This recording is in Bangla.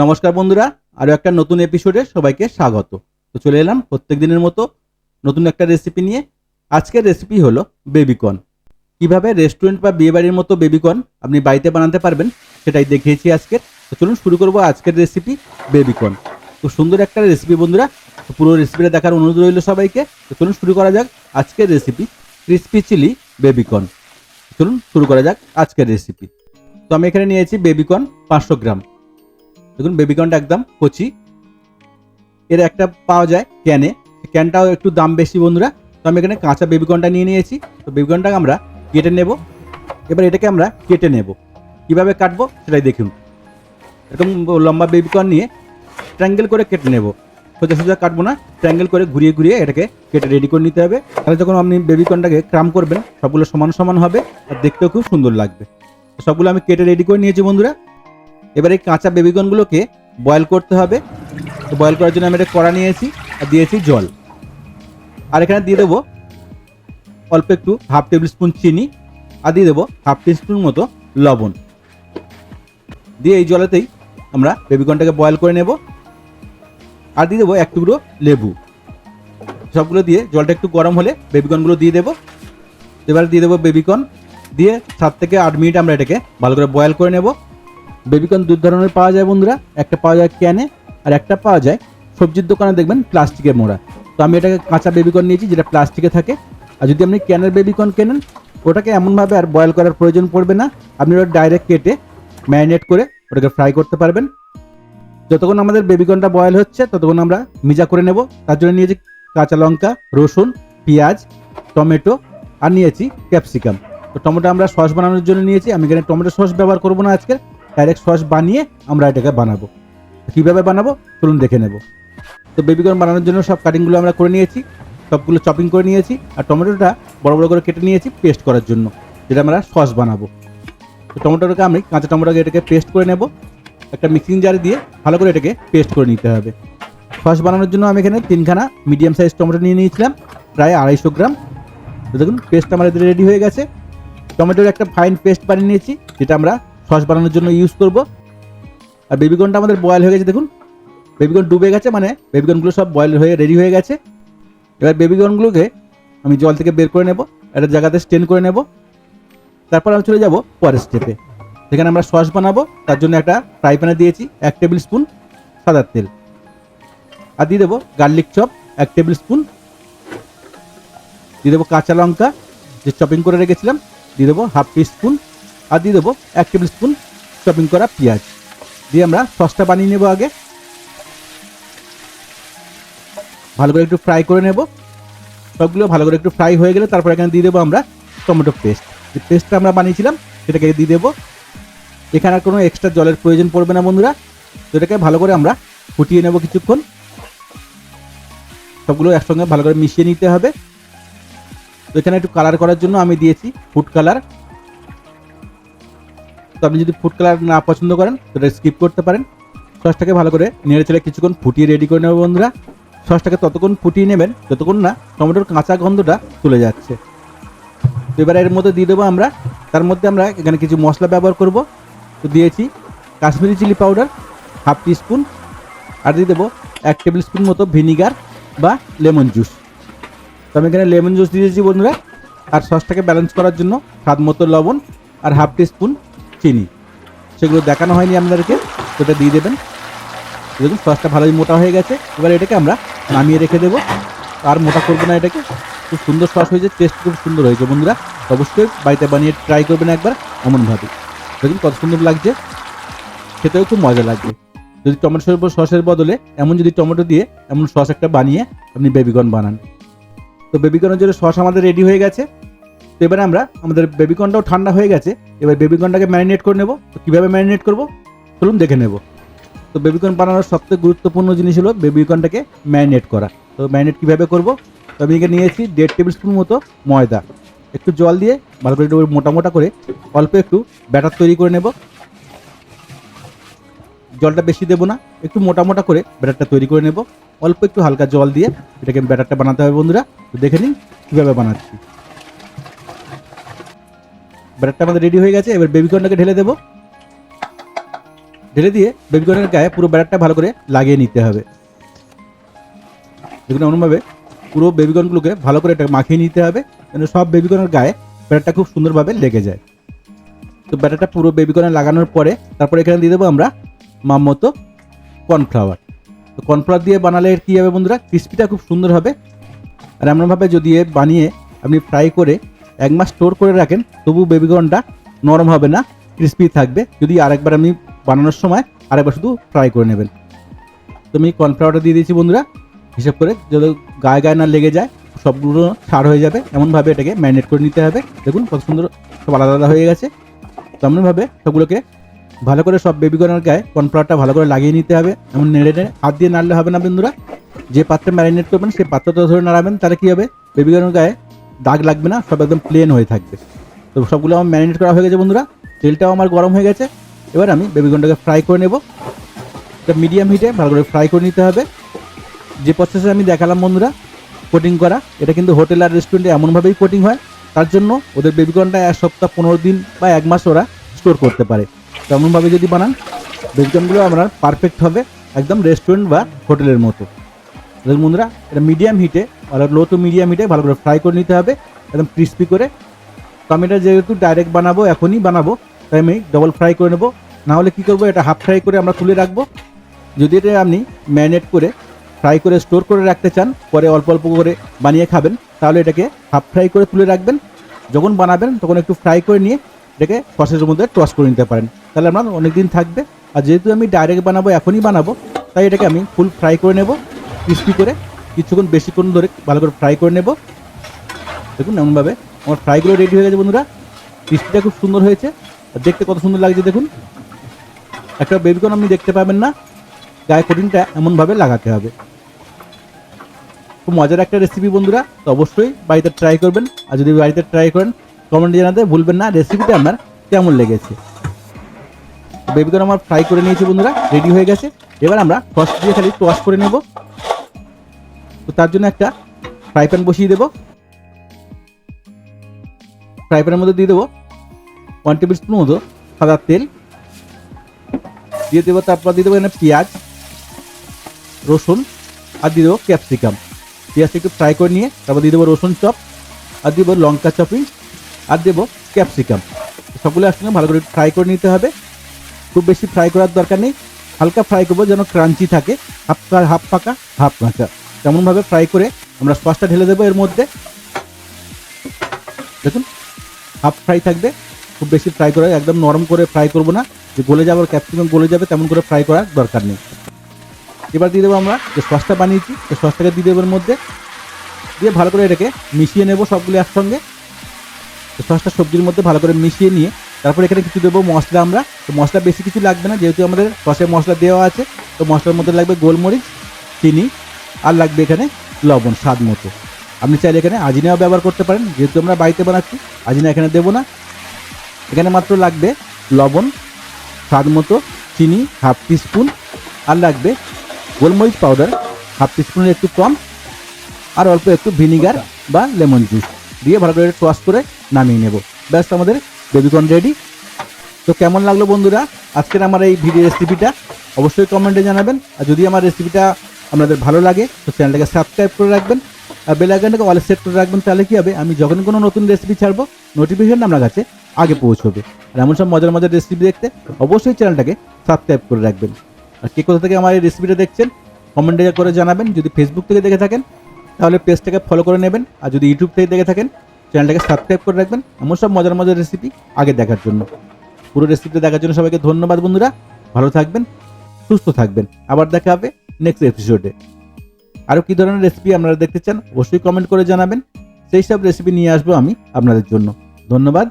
নমস্কার বন্ধুরা, আরও একটা নতুন এপিসোডে সবাইকে স্বাগত। তো চলে এলাম প্রত্যেক দিনের মতো নতুন একটা রেসিপি নিয়ে। আজকের রেসিপি হলো বেবিকর্ন কীভাবে রেস্টুরেন্ট বা বিয়েবাড়ির মতো বেবিকর্ন আপনি বাড়িতে বানাতে পারবেন সেটাই দেখিয়েছি আজকের তো চলুন শুরু করব আজকের রেসিপি বেবিকর্ন তো সুন্দর একটা রেসিপি বন্ধুরা, তো পুরো রেসিপিটা দেখার অনুরোধ রইল সবাইকে। তো চলুন শুরু করা যাক আজকের রেসিপি ক্রিসপি চিলি বেবিকর্ন চলুন শুরু করা যাক আজকের রেসিপি তো আমি এখানে নিয়েছি বেবিকর্ন পাঁচশো গ্রাম। দেখুন বেবিকর্নটা একদম কচি। এর একটা পাওয়া যায় ক্যানে ক্যানটাও একটু দাম বেশি বন্ধুরা। তো আমি এখানে কাঁচা বেবিকর্নটা নিয়ে নিয়েছি। তো বেবিকর্নটাকে আমরা কেটে নেব। এবার এটাকে আমরা কেটে নেব। কীভাবে কাটবো সেটাই দেখুন। এরকম লম্বা বেবিকর্ন নিয়ে ট্রাঙ্গেল করে কেটে নেব। সোজা সোজা কাটবো না ট্রাঙ্গেল করে ঘুরিয়ে ঘুরিয়ে এটাকে কেটে রেডি করে নিতে হবে। তাহলে যখন আপনি বেবিকর্নটাকে ক্রাম করবেন, সবগুলো সমান সমান হবে আর দেখতেও খুব সুন্দর লাগবে। সবগুলো আমি কেটে রেডি করে নিয়েছি বন্ধুরা। এবার এই কাঁচা বেবিকর্নগুলোকে বয়েল করতে হবে। তো বয়েল করার জন্য আমি একটা কড়া নিয়েছি আর দিয়েছি জল। আর এখানে দিয়ে দেবো অল্প একটু হাফ টেবিল স্পুন চিনি আর দিয়ে দেবো হাফ টি স্পুন মতো লবণ। দিয়ে এই জলেতেই আমরা বেবিকর্নটাকে বয়েল করে নেব। আর দিয়ে দেবো এক টুকরো লেবু। সবগুলো দিয়ে জলটা একটু গরম হলে বেবিকর্নগুলো দিয়ে দেবো। এবার দিয়ে দেবো বেবিকর্ন দিয়ে সাত থেকে আট মিনিট আমরা এটাকে ভালো করে বয়েল করে নেব। বেবিকর্ন দু ধরনের পাওয়া যায় বন্ধুরা। একটা পাওয়া যায় ক্যানে আর একটা পাওয়া যায় সবজির দোকানে দেখবেন প্লাস্টিকের মোড়া। তো আমি এটাকে কাঁচা বেবিকর্ন নিয়েছি, যেটা প্লাস্টিকে থাকে। আর যদি আপনি ক্যানের বেবিকর্ন কেনেন, ওটাকে এমনভাবে আর বয়েল করার প্রয়োজন পড়বে না। আপনি ওটা ডাইরেক্ট কেটে ম্যারিনেট করে ওটাকে ফ্রাই করতে পারবেন। যতক্ষণ আমাদের বেবিকর্নটা বয়েল হচ্ছে, ততক্ষণ আমরা মিজা করে নেব। তার জন্য নিয়েছি কাঁচা লঙ্কা, রসুন, পেঁয়াজ, টমেটো আর নিয়েছি ক্যাপসিকাম। তো টমেটো আমরা সস বানানোর জন্য নিয়েছি। আমি এখানে টমেটো সস ব্যবহার করব না আজকে। ডাইরেক্ট সস বানিয়ে আমরা এটাকে বানাবো। কীভাবে বানাবো? চলুন দেখে নেব। তো বেবিকর্ন বানানোর জন্য সব কাটিংগুলো আমরা করে নিয়েছি, সবগুলো চপিং করে নিয়েছি, আর টমেটোটা বড় বড় করে কেটে নিয়েছি পেস্ট করার জন্য, যেটা আমরা সস বানাবো। তো টমেটোটাকে আমি কাঁচা টমেটোকে এটাকে পেস্ট করে নেব। একটা মিক্সিং জারে দিয়ে ভালো করে এটাকে পেস্ট করে নিতে হবে। সস বানানোর জন্য আমি এখানে তিনখানা মিডিয়াম সাইজ টমেটো নিয়ে নিয়েছিলাম, প্রায় আড়াইশো গ্রাম। দেখুন, পেস্ট আমার রেডি হয়ে গেছে। টমেটোর একটা ফাইন পেস্ট বানিয়ে নিয়েছি, যেটা আমরা সস বানানোর জন্য ইউজ করব। আর বেবিকর্নটা আমাদের বয়েল হয়ে গেছে, দেখুন। বেবিকর্ন ডুবে গেছে মানে বেবিকর্নগুলো সব বয়েল হয়ে রেডি হয়ে গেছে। এবার বেবিকর্নগুলোকে আমি জল থেকে বের করে নেব, একটা জায়গাতে স্টেন করে নেব। তারপর আমি চলে যাব পরের স্টেপে সেখানে আমরা সস বানাবো, তার জন্য একটা ফ্রাই প্যানে দিয়েছি, এক টেবিল স্পুন সাদার তেল। আর দিয়ে দেবো গার্লিক চপ এক টেবিল স্পুন দিয়ে দেবো কাঁচা লঙ্কা, যে চপিং করে রেখেছিলাম, দিয়ে দেবো হাফ টি স্পুন আর দিয়ে দেবো এক টেবিল স্পুন চপিং করা পেঁয়াজ। দিয়ে আমরা সসটা বানিয়ে নেব আগে। ভালো করে একটু ফ্রাই করে নেব। সবগুলো ভালো করে একটু ফ্রাই হয়ে গেলে তারপর এখানে দিয়ে দেবো আমরা টমেটো পেস্ট যে পেস্টটা আমরা বানিয়েছিলাম, সেটাকে দিয়ে দেবো। এখানে আর কোনো এক্সট্রা জলের প্রয়োজন পড়বে না বন্ধুরা। তো এটাকে ভালো করে আমরা ফুটিয়ে নেব কিছুক্ষণ। সবগুলো একসঙ্গে ভালো করে মিশিয়ে নিতে হবে। তো এখানে একটু কালার করার জন্য আমি দিয়েছি ফুড কালার তো আপনি যদি ফুড কালার না পছন্দ করেন, সেটা স্কিপ করতে পারেন। সসটাকে ভালো করে নেড়ে চেড়ে কিছুক্ষণ ফুটিয়ে রেডি করে নেব বন্ধুরা। সসটাকে ততক্ষণ ফুটিয়ে নেবেন, যতক্ষণ না টমেটোর কাঁচা গন্ধটা চলে যাচ্ছে। তো এবার এর মধ্যে দিয়ে দেবো আমরা। তার মধ্যে আমরা এখানে কিছু মশলা ব্যবহার করব। তো দিয়েছি Kashmiri chilli powder, half teaspoon আর দিয়ে দেবো এক টেবিল স্পুন মতো ভিনিগার বা লেমন জুস। তো আমি এখানে লেমন জুস দিয়েছি বন্ধুরা। আর সসটাকে ব্যালেন্স করার জন্য স্বাদ মতো লবণ আর হাফ স্পুন চিনি। সেগুলো দেখানো হয়নি আপনাদেরকে এটা দিয়ে দেবেন। দেখুন সসটা ভালোই মোটা হয়ে গেছে। এবার এটাকে আমরা নামিয়ে রেখে দেবো। আর মোটা করব না এটাকে। খুব সুন্দর সস হয়েছে টেস্ট খুব সুন্দর হয়েছে বন্ধুরা। অবশ্যই বাড়িতে বানিয়ে ট্রাই করবেন একবার এমনভাবে। দেখুন, কত সুন্দর লাগছে। খেতেও খুব মজা লাগবে। যদি টমেটো সসের বদলে এমন যদি টমেটো দিয়ে এমন সস একটা বানিয়ে আপনি বেবিকর্ন বানান। তো বেবিকর্নের জন্য সস আমাদের রেডি হয়ে গেছে। তো এবারে আমরা আমাদের বেবিকর্নটাও ঠান্ডা হয়ে গেছে, এবার বেবিকর্নটাকে ম্যারিনেট করে নেব। তো কীভাবে ম্যারিনেট করব? চলুন দেখে নেব। তো বেবিকর্ন বানানোর সবথেকে গুরুত্বপূর্ণ জিনিস হলো বেবিকর্নটাকে ম্যারিনেট করা। তো ম্যারিনেট কীভাবে করব? তো আমি এখানে নিয়েছি দেড় টেবিল স্পুন মতো ময়দা। একটু জল দিয়ে ভালো করে একটু মোটা মোটা করে অল্প একটু ব্যাটার তৈরি করে নেব। জলটা বেশি দেবো না, একটু মোটা মোটা করে ব্যাটারটা তৈরি করে নেব। অল্প একটু হালকা জল দিয়ে এটাকে ব্যাটারটা বানাতে হবে বন্ধুরা। তো দেখে নিন কীভাবে বানাচ্ছি। ব্যাটারটা আমাদের রেডি হয়ে গেছে, এবার বেবিকর্নটাকে ঢেলে দেবো। ঢেলে দিয়ে বেবিকর্নের গায়ে পুরো ব্যাটারটা ভালো করে লাগিয়ে নিতে হবে। দেখুন এমনভাবে পুরো বেবিকর্নগুলোকে ভালো করে এটা মাখিয়ে নিতে হবে, যেন সব বেবিকর্নের গায়ে ব্যাটারটা খুব সুন্দরভাবে লেগে যায়। তো ব্যাটারটা পুরো বেবিকর্নে লাগানোর পরে তারপরে এখানে দিয়ে দেবো আমরা মাম মতো কর্নফ্লাওয়ার তো কর্নফ্লাওয়ার দিয়ে বানালে কী হবে বন্ধুরা? ক্রিস্পিটা খুব সুন্দর হবে। আর এমনভাবে যদি বানিয়ে আপনি ফ্রাই করে এক মাস স্টোর করে রাখেন, তবু বেবিকর্নটা নরম হবে না ক্রিস্পি থাকবে। যদি আরেকবার আপনি বানানোর সময় আরেকবার শুধু ফ্রাই করে নেবেন। তো আমি কর্নফ্লাওয়ারটা দিয়ে দিয়েছি বন্ধুরা, হিসাব করে যদি গায়ে গায়ে না লেগে যায়, সবগুলো ছাড় হয়ে যাবে। এমনভাবে এটাকে ম্যারিনেট করে নিতে হবে। দেখুন কত সুন্দর সব আলাদা আলাদা হয়ে গেছে। তেমনভাবে সবগুলোকে ভালো করে সব বেবিকর্নের গায়ে কর্নফ্লাওয়ারটা ভালো করে লাগিয়ে নিতে হবে। এমন নেড়ে নেড়ে হাত দিয়ে নাড়লে হবে না বন্ধুরা। যে পাত্রে ম্যারিনেট করবেন সেই পাত্রটা ধরে নাড়াবেন, তাহলে কী হবে? বেবিকর্নের গায়ে দাগ লাগবে না, সব একদম প্লেন হয়ে থাকবে। তো সবগুলো আমার ম্যারিনেট করা হয়ে গেছে বন্ধুরা, তেলটাও আমার গরম হয়ে গেছে। এবার আমি বেবিকর্নটাকে ফ্রাই করে নেব। এটা মিডিয়াম হিটে ভালো করে ফ্রাই করে নিতে হবে। যে প্রসেসে আমি দেখালাম বন্ধুরা কোটিং করা, এটা কিন্তু হোটেল আর রেস্টুরেন্টে এমনভাবেই কোটিং হয়। তার জন্য ওদের বেবিকর্নটা এক সপ্তাহ পনেরো দিন বা এক মাস ওরা স্টোর করতে পারে। তেমনভাবে যদি বানান বেবিকর্নগুলো আপনার পারফেক্ট হবে, একদম রেস্টুরেন্ট বা হোটেলের মতো। বন্ধুরা, এটা মিডিয়াম হিটে আর লো টু মিডিয়াম হিটে ভালো করে ফ্রাই করে নিতে হবে, একদম ক্রিস্পি করে। তো আমি এটা যেহেতু ডাইরেক্ট বানাবো, এখনই বানাবো, তাই আমি ডবল ফ্রাই করে নেব। না হলে কী করব, এটা হাফ ফ্রাই করে আমরা তুলে রাখব। যদি এটা আপনি ম্যারিনেট করে ফ্রাই করে স্টোর করে রাখতে চান, পরে অল্প অল্প করে বানিয়ে খাবেন, তাহলে এটাকে হাফ ফ্রাই করে তুলে রাখবেন। যখন বানাবেন, তখন একটু ফ্রাই করে নিয়ে এটাকে সসের মধ্যে টস করে নিতে পারেন। তাহলে আপনার অনেক দিন থাকবে। আর যেহেতু আমি ডাইরেক্ট বানাবো, এখনই বানাবো, তাই এটাকে আমি ফুল ফ্রাই করে নেব ক্রিস্পি করে। কিছুক্ষণ বেশিক্ষণ ধরে ভালো করে ফ্রাই করে নেব। দেখুন এমনভাবে আমার ফ্রাইগুলো রেডি হয়ে গেছে বন্ধুরা। ক্রিস্পিটা খুব সুন্দর হয়েছে। আর দেখতে কত সুন্দর লাগছে দেখুন। একটা বেবিকর্ন আপনি দেখতে পাবেন না। গায়ে কোটিংটা এমনভাবে লাগাতে হবে। খুব মজার একটা রেসিপি বন্ধুরা। তো অবশ্যই বাড়িতে ট্রাই করবেন। আর যদি বাড়িতে ট্রাই করেন কমেন্টে জানাতে ভুলবেন না। রেসিপিটা আপনার কেমন লেগেছে। বেবিকর্ন আমার ফ্রাই করে নিয়েছি বন্ধুরা। রেডি হয়ে গেছে। এবার আমরা সস দিয়ে খালি টস করে নেব। তো তার জন্য একটা ফ্রাই প্যান বসিয়ে দেবো। ফ্রাই প্যানের মধ্যে দিয়ে দেবো ওয়ান টেবিল স্পুন মতো সাদা তেল। দিয়ে দেবো তারপর দিয়ে দেবো এখানে পেঁয়াজ, রসুন আর দিয়ে দেবো ক্যাপসিকাম পেঁয়াজটা একটু ফ্রাই করে নিয়ে তারপর দিয়ে দেবো রসুন চপ আর দিয়ে দেবো লঙ্কা চপিং আর দেবো ক্যাপসিকাম সবগুলো একসঙ্গে ভালো করে ফ্রাই করে নিতে হবে। খুব বেশি ফ্রাই করার দরকার নেই। হালকা ফ্রাই করব যেন ক্রাঞ্চি থাকে। হাফ হাফ পাকা, হাফ কাঁচা। তেমনভাবে ফ্রাই করে আমরা সসটা ঢেলে দেবো এর মধ্যে। দেখুন হাফ ফ্রাই থাকবে, খুব বেশি ফ্রাই করে একদম নরম করে ফ্রাই করব না। যে গলে যাবে ক্যাপসিকাম গলে যাবে, তেমন করে ফ্রাই করার দরকার নেই। এবার দিয়ে দেবো আমরা যে সসটা বানিয়েছি সেই সসটাকে দিয়ে দেবো এর মধ্যে। দিয়ে ভালো করে এটাকে মিশিয়ে নেব সবগুলো একসঙ্গে। সসটা সবজির মধ্যে ভালো করে মিশিয়ে নিয়ে, তারপর এখানে কিছু দেবো মশলা আমরা। তো মশলা বেশি কিছু লাগবে না, যেহেতু আমাদের সসে মশলা দেওয়া আছে, তো মশলার মধ্যে লাগবে গোলমরিচ, চিনি আর লাগবে এখানে লবণ, স্বাদ মতো। আপনি চাইলে এখানে আজিনাও ব্যবহার করতে পারেন, যেহেতু আমরা বাড়িতে বানাচ্ছি, আজিনা এখানে দেবো না। এখানে মাত্র লাগবে লবণ, স্বাদ মতো, চিনি হাফ টিস্পুন, আর লাগবে গোলমরিচ পাউডার, হাফ টিস্পুনের একটু কম, আর অল্প একটু ভিনিগার বা লেমন জুস দিয়ে ভালো করে টস করে নামিয়ে নেব। ব্যাস, আমাদের বেবিকর্ন রেডি। তো কেমন লাগল বন্ধুরা? আজকের আমার এই ভিডিও রেসিপিটা অবশ্যই কমেন্টে জানাবেন। আর যদি আমার রেসিপিটা আপনাদের ভালো লাগে, তো চ্যানেলটাকে সাবস্ক্রাইব করে রাখবেন, আর বেল আইকনটাকে অলে সেট করে রাখবেন, তাহলে কি হবে? আমি যখন কোনো নতুন রেসিপি ছাড়বো নোটিফিকেশন আপনার কাছে আগে পৌঁছবে। আর এমন সব মজার মজার রেসিপি দেখতে অবশ্যই চ্যানেলটাকে সাবস্ক্রাইব করে রাখবেন। আর কে কোথা থেকে আমার এই রেসিপিটা দেখছেন কমেন্টে করে জানাবেন। যদি ফেসবুক থেকে দেখে থাকেন, তাহলে পেজটাকে ফলো করে নেবেন। আর যদি ইউটিউব থেকে দেখে থাকেন, চ্যানেলটাকে সাবস্ক্রাইব করে রাখবেন। এমন সব মজার মজার রেসিপি আগে দেখার জন্য। পুরো রেসিপিটা দেখার জন্য সবাইকে ধন্যবাদ বন্ধুরা। ভালো থাকবেন, সুস্থ থাকবেন। আবার দেখা হবে নেক্সট এপিসোডে আরও কী ধরনের রেসিপি আপনারা দেখতে চান, অবশ্যই কমেন্ট করে জানাবেন। সেই সব রেসিপি নিয়ে আসব আমি আপনাদের জন্য। ধন্যবাদ।